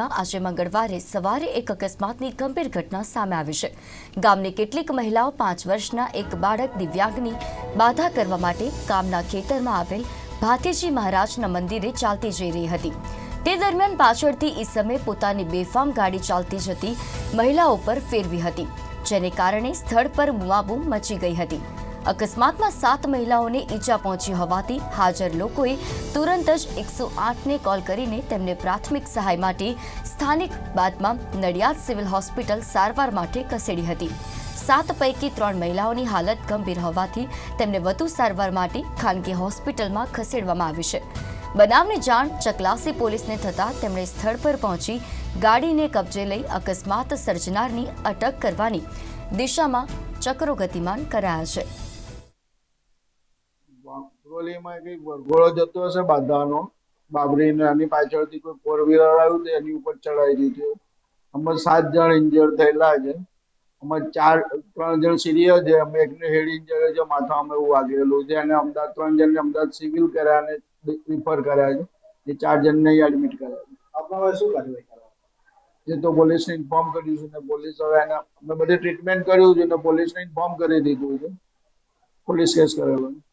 બોડેલીમાં આજે મંગળવારે સવારે એક અકસ્માતની ગંભીર ઘટના સામે આવી છે. ગામની કેટલીક મહિલાઓ પાંચ વર્ષના એક બાળક દિવ્યાંગની બાધા કરવા માટે ગામના ખેતરમાં આવેલ ભાતીજી મહારાજના મંદિરે ચાલતી જઈ રહી હતી. તે દરમિયાન પાછળથી ઈસમે પોતાની બેફામ ગાડી ચાલતી જતી મહિલાઓ પર ફેરવી હતી, જેને કારણે સ્થળ પર મુઆબૂમ મચી ગઈ હતી. અકસ્માતમાં સાત મહિલાઓને ઈજા પહોંચી હોવાથી હાજર લોકોએ તુરંત જ એકસો આઠને કોલ કરીને તેમને પ્રાથમિક સહાય માટે સ્થાનિક બાદમાં નડિયાદ સિવિલ હોસ્પિટલ સારવાર માટે ખસેડી હતી. સાત પૈકી ત્રણ મહિલાઓની હાલત ગંભીર હોવાથી તેમને વધુ સારવાર માટે ખાનગી હોસ્પિટલમાં ખસેડવામાં આવી છે. બનાવની જાણ ચકલાસી પોલીસને થતાં તેમણે સ્થળ પર પહોંચી ગાડીને કબજે લઈ અકસ્માત સર્જનારની અટક કરવાની દિશામાં ચક્રો ગતિમાન કરાયા છે. વાંકરોલીમાં કઈ વરઘોડો જતો હશે બાંધવાનો બાબરીને એની પાછળથી કોઈ ફોર વ્હીલર આવ્યું તો એની ઉપર ચડાવી દીધું. અમે સાત જણ ઇન્જર્ડ થયેલા છે. અમે ચાર ત્રણ જણ સિરિયસ છે. અમે એકને હેડ ઇન્જર્ડ છે. માથામાં એવું વાગેલું છે. અને અમદાવાદ ત્રણ જણને અમદાવાદ સિવિલ કર્યા અને રિફર કર્યા છે. એ ચાર જણને એડમિટ કર્યા છે. આપણા શું કાર્યવાહી એ તો પોલીસને ઇન્ફોર્મ કર્યું છે ને પોલીસ હવે એને અમે બધી ટ્રીટમેન્ટ કર્યું છે ને પોલીસને ઇન્ફોર્મ કરી દીધું છે. પોલીસ કેસ કરેલો છે.